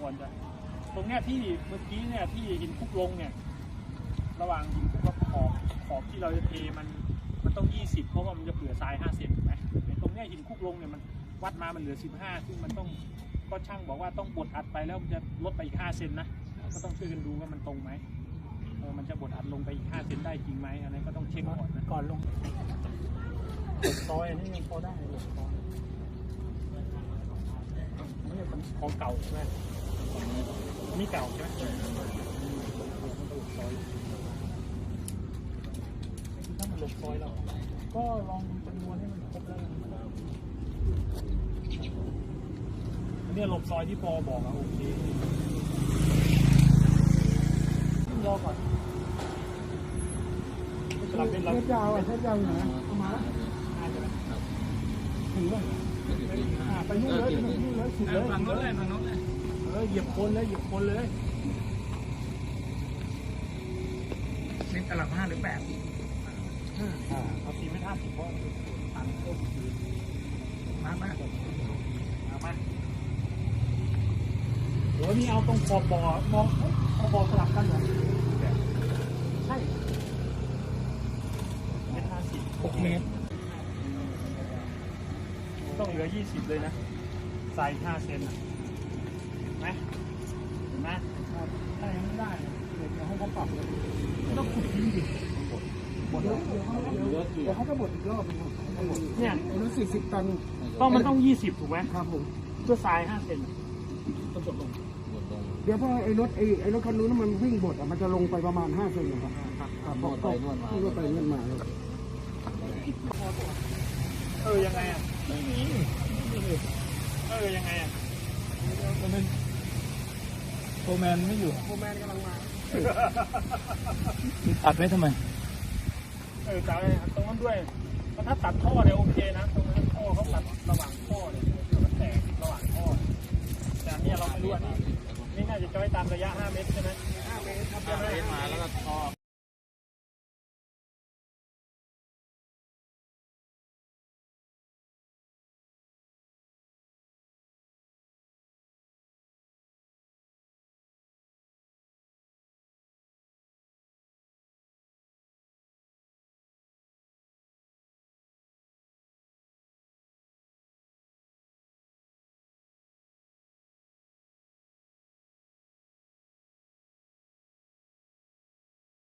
ก่อนจะ ตรงเนี้ยที่เมื่อกี้เนี่ยที่หินคุกลงเนี่ย ระหว่างหินคุกกับขอบขอบที่เราจะเทมันมันต้อง 20 เพราะว่ามันจะเผื่อทราย5เซนถูกไหมแต่ตรงเนี้ยหินคุกลงเนี่ยมันวัดมามันเหลือ 15 ซึ่งมันต้องก็ช่างบอกว่าต้องบดอัดไปแล้วมันจะลดไปอีก5เซนนะก็ต้องช่วยกันดูว่ามันตรงไหมเออมันจะบดอัดลงไปอีก5เซนได้จริงไหมอันนั้นก็ต้องเช็คก่อนนะก่อนลงหลบซอยอันนี้ยังพอได้หลบซอยนี่มันของเก่าใช่ไหมอั นนี่เก่าใช่ไหมถ้ามันหลบซอยเราก็ลองจำนวนให้มันครบแล้วกันอันนี้หลบซอยที่ปอบอกอะโอเครอก่อนสลับเป็นเราเทปยาวอะเทปยาวอยู่ไหนเอามาแล้วน่าจะไหมถึงเลยอ่าไปนู่นเลยไปนู่นเลยสุดเลยฝั่งโน้นเลยฝั่งโน้นเลยเออเหยียบคนเลยเหยียบคนเลยนี่ตลับห้าหรือแปดอ่าเอาสี่ไม่ท่าสิบเพราะตังค์ก็คือมามาเอามาโหนี่เอาตรงขอบบ่อมองเอ้ยขอบบ่อสลับกันเหรอใช่เมตรห้าสิบหกเมตรต้องเหลือยี่สิบเลยนะใส่ห้าเซนอะเห็นไหมเห็นไหม ถ้ายังไม่ได้เดี๋ยวให้เขาปรับเลยไม่ต้องขุดทิ้งดิบดแล้วเดี๋ยวเขาเดี๋ยวเขาจะบดอีกรอบนึงเนี่ยรู้สี่สิบตันต้องมันต้องยี่สิบถูกไหมครับผมเพื่อทรายห้าเซนต้องบดลงเดี๋ยวพอไอ้รถไอ้ไอ้รถคันนู้นมันวิ่งบดอะมันจะลงไปประมาณห้าเซนนะครับครับครับนวดไปนวดมานวดไปนวดมาเลยเออยังไงอะไม่มีเออยังไงอะ มันโฟแมนไม่อยู่โมแมนกำลังมาตัดไว้ทำไม เออจ่ายตรงนั้นด้วยเพราะถ้าตัดท่อเนี่ยโอเคนะ ตรงนั้นท่อเขาตัดระหว่างท่อเนี่ยเดี๋ยวมันแตกระหว่างท่อ แต่อันเนี่ยเราไม่รู้อันนี้นี่น่าจะจ้อยตามระยะ 5 เมตรใช่ไหม